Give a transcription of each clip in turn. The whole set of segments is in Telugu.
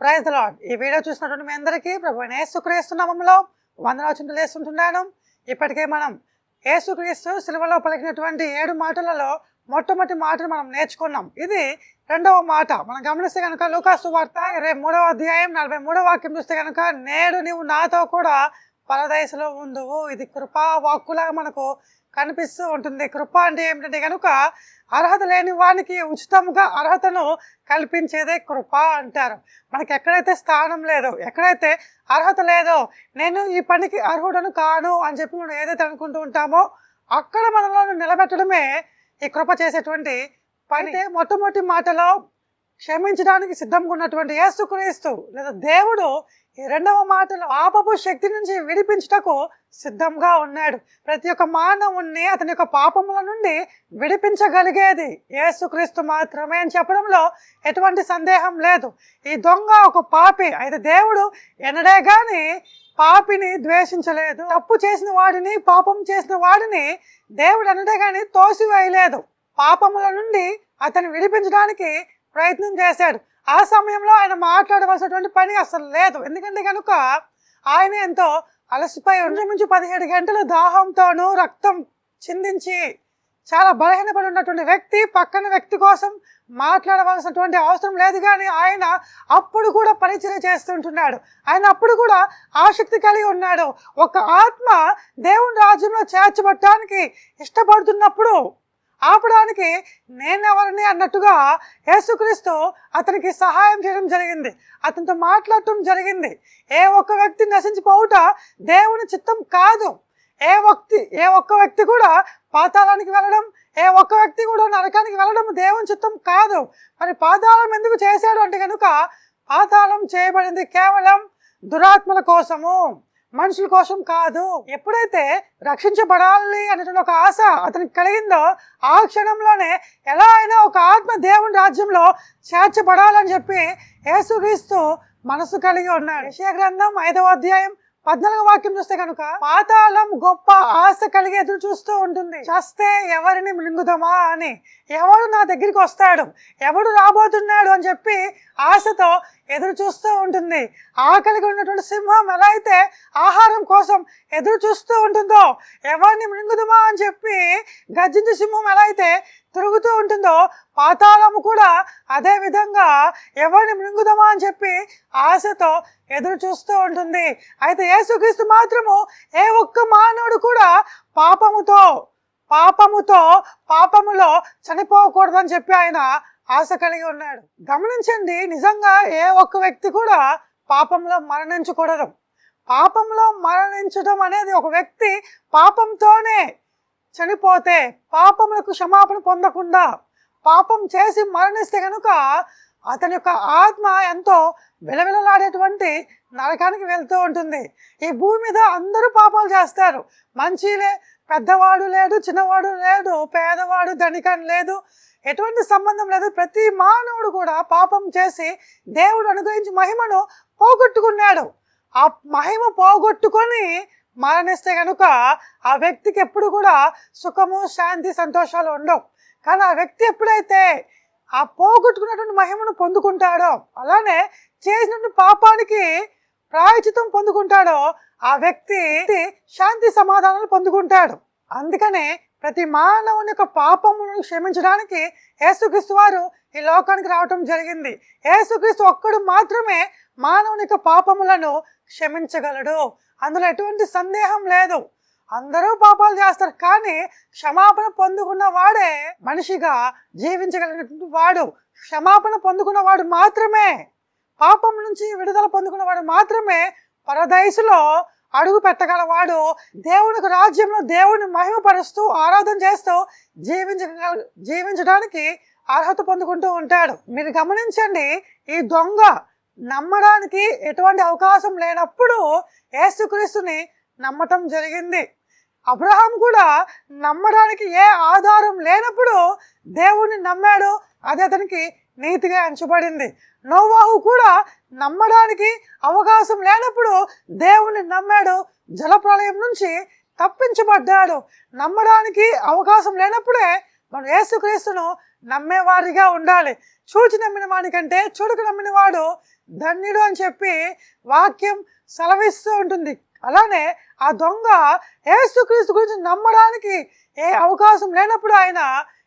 ప్రైజ్ లాడ్ ఈ వీడియో చూసినటువంటి మీ అందరికీ ప్రభు యేసుక్రీస్తు నామంలో వందనాచుంటలు వేస్తుంటున్నాను. ఇప్పటికే మనం యేసుక్రీస్తు సిలువలో పలికినటువంటి ఏడు మాటలలో మొట్టమొదటి మాటను మనం నేర్చుకున్నాం. ఇది రెండవ మాట. మనం గమనిస్తే కనుక లూకాసు వార్త ఇరవై మూడవ అధ్యాయం నలభై మూడవ వాక్యం చూస్తే కనుక నేడు నీవు నాతో కూడా పరదేశంలో ఉందువు. ఇది కృపా వాక్కులాగా మనకు కనిపిస్తూ ఉంటుంది. కృప అంటే ఏమిటంటే కనుక అర్హత లేని వానికి ఉచితంగా అర్హతను కల్పించేదే కృప అంటారు. మనకి ఎక్కడైతే స్థానం లేదో ఎక్కడైతే అర్హత లేదో నేను ఈ పనికి అర్హుడను కాను అని చెప్పి మనం ఏదైతే అనుకుంటూ ఉంటామో అక్కడ మనలో నిలబెట్టడమే ఈ కృప చేసేటువంటి పని. మొట్టమొదటి మాటలో క్షమించడానికి సిద్ధంగా ఉన్నటువంటి యేసుక్రీస్తు లేదా దేవుడు రెండవ మాటలో పాపపు శక్తి నుంచి విడిపించుటకు సిద్ధంగా ఉన్నాడు. ప్రతి ఒక్క మానవుణ్ణి అతని యొక్క పాపముల నుండి విడిపించగలిగేది యేసుక్రీస్తు మాత్రమే అని చెప్పడంలో ఎటువంటి సందేహం లేదు. ఈ దొంగ ఒక పాపి అయితే దేవుడు ఎనడే గాని పాపిని ద్వేషించలేదు. తప్పు చేసిన వాడిని పాపం చేసిన వాడిని దేవుడు అనడే గాని తోసివేయలేదు. పాపముల నుండి అతను విడిపించడానికి ప్రయత్నం చేశాడు. ఆ సమయంలో ఆయన మాట్లాడవలసినటువంటి పని అసలు లేదు. ఎందుకంటే కనుక ఆయన ఎంతో అలసిపోయి నుంచి పదిహేడు గంటల దాహంతోనూ రక్తం చిందించి చాలా బలహీనపడి ఉన్నటువంటి వ్యక్తి పక్కన వ్యక్తి కోసం మాట్లాడవలసినటువంటి అవసరం లేదు కానీ ఆయన అప్పుడు కూడా పరిచయం చేస్తుంటున్నాడు. ఆయన అప్పుడు కూడా ఆసక్తి కలిగి ఉన్నాడు. ఒక ఆత్మ దేవుని రాజ్యంలో చేర్చబట్టడానికి ఇష్టపడుతున్నప్పుడు ఆపడానికి నేనెవరిని అన్నట్టుగా యేసుక్రీస్తు అతనికి సహాయం చేయడం జరిగింది. అతనితో మాట్లాడటం జరిగింది. ఏ ఒక్క వ్యక్తి నశించిపోవుట దేవుని చిత్తం కాదు. ఏ వ్యక్తి ఏ ఒక్క వ్యక్తి కూడా పాతాళానికి వెళ్ళడం ఏ ఒక్క వ్యక్తి కూడా నరకానికి వెళ్ళడం దేవుని చిత్తం కాదు. మరి పాతాళం ఎందుకు చేశాడు అంటే కనుక పాతాళం చేయబడింది కేవలం దురాత్మల కోసము. మనుషుల కోసం కాదు. ఎప్పుడైతే రక్షించబడాలి అనేటువంటి ఒక ఆశ అతనికి కలిగిందో ఆ క్షణంలోనే ఎలా అయినా ఒక ఆత్మ దేవుని రాజ్యంలో చేర్చబడాలని చెప్పి యేసుక్రీస్తు మనసు కలిగి ఉన్నాడు. విషయ గ్రంథం ఐదవ అధ్యాయం పద్నాలుగు వాక్యం చూస్తే కనుక పాతాళం గొప్ప ఆశ కలిగి ఎదురు చూస్తూ ఉంటుంది. చస్తే ఎవరిని మింగుదామా అని ఎవడు నా దగ్గరికి వస్తాడు? ఎవడు రాబోతున్నాడు? అని చెప్పి ఆశతో ఎదురు చూస్తూ ఉంటుంది. ఆకలిగా ఉన్నటువంటి సింహం ఎలా అయితే ఆహారం కోసం ఎదురు చూస్తూ ఉంటుందో ఎవరిని మృంగుదుమా అని చెప్పి గర్జించే సింహం ఎలా అయితే తిరుగుతూ ఉంటుందో పాతాళము కూడా అదే విధంగా ఎవరిని మృంగుదమా అని చెప్పి ఆశతో ఎదురు చూస్తూ ఉంటుంది. అయితే యేసుక్రీస్తు మాత్రము ఏ ఒక్క మానవుడు కూడా పాపముతో పాపముతో పాపములో చనిపోకూడదని చెప్పి ఆయన ఆశ కలిగి ఉన్నాడు. గమనించండి నిజంగా ఏ ఒక్క వ్యక్తి కూడా పాపంలో మరణించకూడదు. పాపంలో మరణించడం అనేది ఒక వ్యక్తి పాపంతోనే చనిపోతే పాపములకు క్షమాపణ పొందకుండా పాపం చేసి మరణిస్తే కనుక అతని యొక్క ఆత్మ ఎంతో విలవిలలాడేటువంటి నరకానికి వెళ్తూ ఉంటుంది. ఈ భూమి మీద అందరూ పాపాలు చేస్తారు. మంచిలే పెద్దవాడు లేడు చిన్నవాడు లేడు పేదవాడు ధనికని లేదు ఎటువంటి సంబంధం లేదు. ప్రతి మానవుడు కూడా పాపం చేసి దేవుడు అనుగ్రహించి మహిమను పోగొట్టుకున్నాడు. ఆ మహిమ పోగొట్టుకొని మరణిస్తే కనుక ఆ వ్యక్తికి ఎప్పుడు కూడా సుఖము శాంతి సంతోషాలు ఉండవు. కానీ ఆ వ్యక్తి ఎప్పుడైతే ఆ పోగొట్టుకున్నటువంటి మహిమను పొందుకుంటాడో అలానే చేసినటువంటి పాపానికి ప్రాయచితం పొందుకుంటాడో ఆ వ్యక్తి శాంతి సమాధానాలు పొందుకుంటాడు. అందుకనే ప్రతి మానవుని యొక్క పాపములను క్షమించడానికి యేసుక్రీస్తు వారు ఈ లోకానికి రావటం జరిగింది. యేసుక్రీస్తు ఒక్కడు మాత్రమే మానవుని యొక్క పాపములను క్షమించగలడు. అందులో ఎటువంటి సందేహం లేదు. అందరూ పాపాలు చేస్తారు కానీ క్షమాపణ పొందుకున్న వాడే మనిషిగా జీవించగలిగినటువంటి వాడు. క్షమాపణ పొందుకున్నవాడు మాత్రమే పాపం నుంచి విడుదల పొందుకున్నవాడు మాత్రమే పరదయసులో అడుగు పెట్టగలవాడు దేవునికి రాజ్యంలో దేవుని మహిమపరుస్తూ ఆరాధన చేస్తూ జీవించగల జీవించడానికి అర్హత పొందుకుంటూ ఉంటాడు. మీరు గమనించండి ఈ దొంగ నమ్మడానికి ఎటువంటి అవకాశం లేనప్పుడు యేసుక్రీస్తుని నమ్మటం జరిగింది. అబ్రహాం కూడా నమ్మడానికి ఏ ఆధారం లేనప్పుడు దేవుణ్ణి నమ్మాడు అది అతనికి నీతిగా ఎంచబడింది. నోవాహు కూడా నమ్మడానికి అవకాశం లేనప్పుడు దేవుణ్ణి నమ్మాడు జలప్రలయం నుంచి తప్పించబడ్డాడు. నమ్మడానికి అవకాశం లేనప్పుడే మనం యేసుక్రీస్తును నమ్మేవారిగా ఉండాలి. చూచి నమ్మిన వాడికంటే చూడక నమ్మిన వాడు ధన్యుడు అని చెప్పి వాక్యం సెలవిస్తూ ఉంటుంది. అలానే ఆ దొంగ ఏసుక్రీస్తు గురించి నమ్మడానికి ఏ అవకాశం లేనప్పుడు ఆయన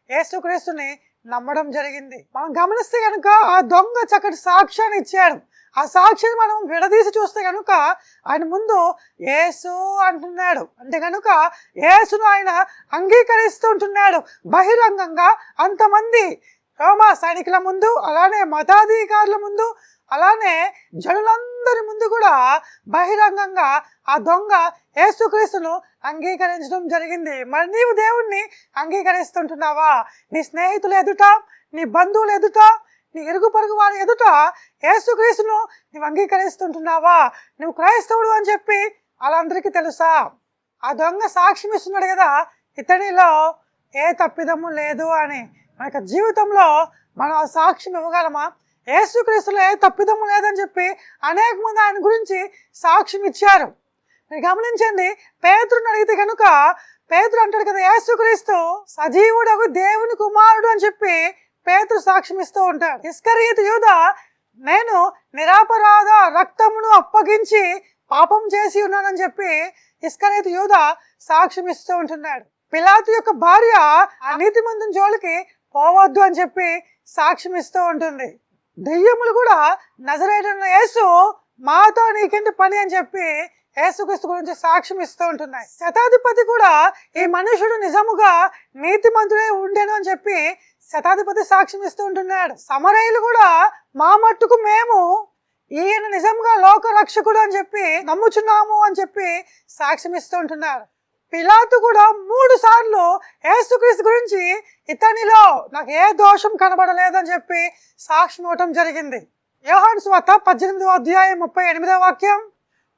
ఏసుక్రీస్తుని నమ్మడం జరిగింది. మనం గమనిస్తే కనుక ఆ దొంగ చక్కటి సాక్ష్యాన్ని ఇచ్చాడు. ఆ సాక్షిని మనం విడదీసి చూస్తే కనుక ఆయన ముందు ఏసు అంటున్నాడు. అంటే కనుక ఏసును ఆయన అంగీకరిస్తూ ఉంటున్నాడు. బహిరంగంగా అంతమంది రోమా సైనికుల ముందు అలానే మతాధికారుల ముందు అలానే జనులందరూ ముందు కూడా బహిరంగంగా ఆ దొంగ యేసుక్రీస్తును అంగీకరించడం జరిగింది. మరి నీవు దేవుణ్ణి అంగీకరిస్తుంటున్నావా? నీ స్నేహితులు ఎదుట నీ బంధువులు ఎదుట నీ ఇరుగు పొరుగు వారి ఎదుట యేసుక్రీస్తును నీవు అంగీకరిస్తుంటున్నావా? నువ్వు క్రైస్తవుడు అని చెప్పి వాళ్ళందరికీ తెలుసా? ఆ దొంగ సాక్ష్యం ఇస్తున్నాడు కదా ఇతనిలో ఏ తప్పిదము లేదు అని. మన యొక్క జీవితంలో మనం ఆ సాక్ష్యం ఇవ్వగలమా? యేసుక్రీస్తులో ఏ తప్పిదము లేదని చెప్పి అనేక మంది ఆయన గురించి సాక్ష్యం ఇచ్చారు. మీరు గమనించండి పేతురుని అడిగితే కనుక పేదరు అంటాడు కదా యేసుక్రీస్తు సజీవుడకు దేవుని కుమారుడు అని చెప్పి పేతురు సాక్ష్యం ఇస్తూ ఉంటాడు. ఇస్కరీతు యూద నేను నిరాపరాధ రక్తమును అప్పగించి పాపం చేసి ఉన్నానని చెప్పి ఇస్కరీతు యూద సాక్ష్యం ఇస్తూ ఉంటున్నాడు. పిలాతు యొక్క భార్య ఆ నీతిమంతుని జోలికి పోవద్దు అని చెప్పి సాక్ష్యం ఇస్తూ ఉంటుంది. దెయ్యములు కూడా నజరేటన్న యేసు మాతో నీకింటి పని అని చెప్పి యేసుక్రీస్తు గురించి సాక్ష్యం ఇస్తూ ఉంటున్నాయి. శతాధిపతి కూడా ఈ మనుషుడు నిజముగా నీతిమంతుడే ఉండేను అని చెప్పి శతాధిపతి సాక్ష్యం ఇస్తూ ఉంటున్నాడు. సమరయులు కూడా మా మట్టుకు మేము ఈయన నిజంగా లోక రక్షకుడు అని చెప్పి నమ్ముచున్నాము అని చెప్పి సాక్ష్యం ఇస్తూ ఉంటున్నారు. పిలాతు కూడా మూడు సార్లు ఏసుక్రీస్తు గురించి ఇతనిలో నాకు ఏ దోషం కనబడలేదని చెప్పి సాక్ష్యం ఇవ్వటం జరిగింది. యోహాన్ స్వాత పద్దెనిమిదవ అధ్యాయం ముప్పై ఎనిమిదవ వాక్యం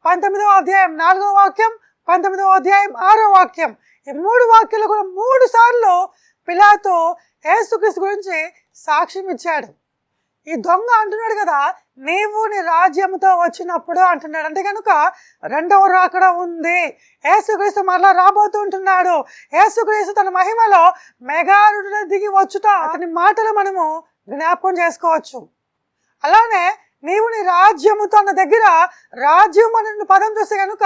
పంతొమ్మిదవ అధ్యాయం నాలుగవ వాక్యం పంతొమ్మిదవ అధ్యాయం ఆరో వాక్యం. ఈ మూడు వాక్యాలు కూడా మూడు సార్లు పిలాతో ఏసుక్రీస్తు గురించి సాక్ష్యం ఇచ్చాడు. ఈ దొంగ అంటున్నాడు కదా నీవు నీ రాజ్యంతో వచ్చినప్పుడు అంటున్నాడు. అంటే కనుక రెండవ రాకడ ఉంది. యేసుక్రీస్తు మరలా రాబోతుంటున్నాడు. యేసుక్రీస్తు తన మహిమలో మెగారుడు దిగి వచ్చుట అతని మాటలు మనము జ్ఞాపకం చేసుకోవచ్చు. అలానే నీవు నీ రాజ్యముతో అన్న దగ్గర రాజ్యం అనే పదం చూస్తే కనుక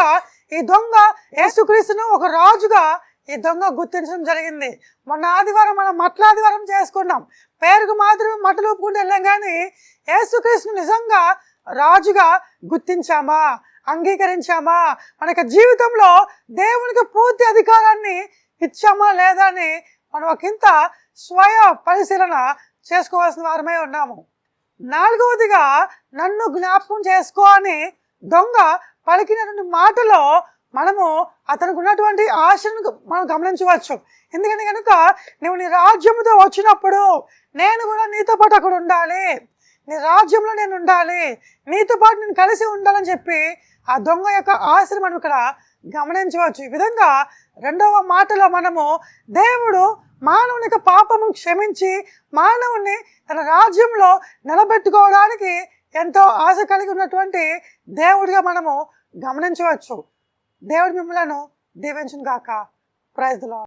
ఈ దొంగ యేసుక్రీస్తును ఒక రాజుగా ఈ దొంగ గుర్తించడం జరిగింది. మొన్న ఆదివారం మనం మట్ల ఆదివారం చేసుకున్నాం. పేరుకు మాత్రమే మట్టలు ఒప్పుకుంటూ వెళ్ళాం కానీ యేసుక్రీస్తును నిజంగా రాజుగా గుర్తించామా? అంగీకరించామా? మన యొక్క జీవితంలో దేవునికి పూర్తి అధికారాన్ని ఇచ్చామా లేదా అని మనం ఒకంత స్వయ పరిశీలన చేసుకోవాల్సిన వారమే ఉన్నాము. నాలుగవదిగా నన్ను జ్ఞాపకం చేసుకో అని దొంగ పలికినటువంటి మాటలో మనము అతనికి ఉన్నటువంటి ఆశను మనం గమనించవచ్చు. ఎందుకంటే కనుక నువ్వు నీ రాజ్యముతో వచ్చినప్పుడు నేను కూడా నీతో పాటు అక్కడ ఉండాలి. నీ రాజ్యంలో నేను ఉండాలి. నీతో పాటు నేను కలిసి ఉండాలని చెప్పి ఆ దొంగ యొక్క ఆశను మనం ఇక్కడ గమనించవచ్చు. ఈ విధంగా రెండవ మాటలో మనము దేవుడు మానవుని యొక్క పాపము క్షమించి మానవుని తన రాజ్యంలో నిలబెట్టుకోవడానికి ఎంతో ఆశ కలిగి ఉన్నటువంటి దేవుడిగా మనము గమనించవచ్చు. దేవుడి మిమ్మలను దీవించును గాక ప్రైజ్లో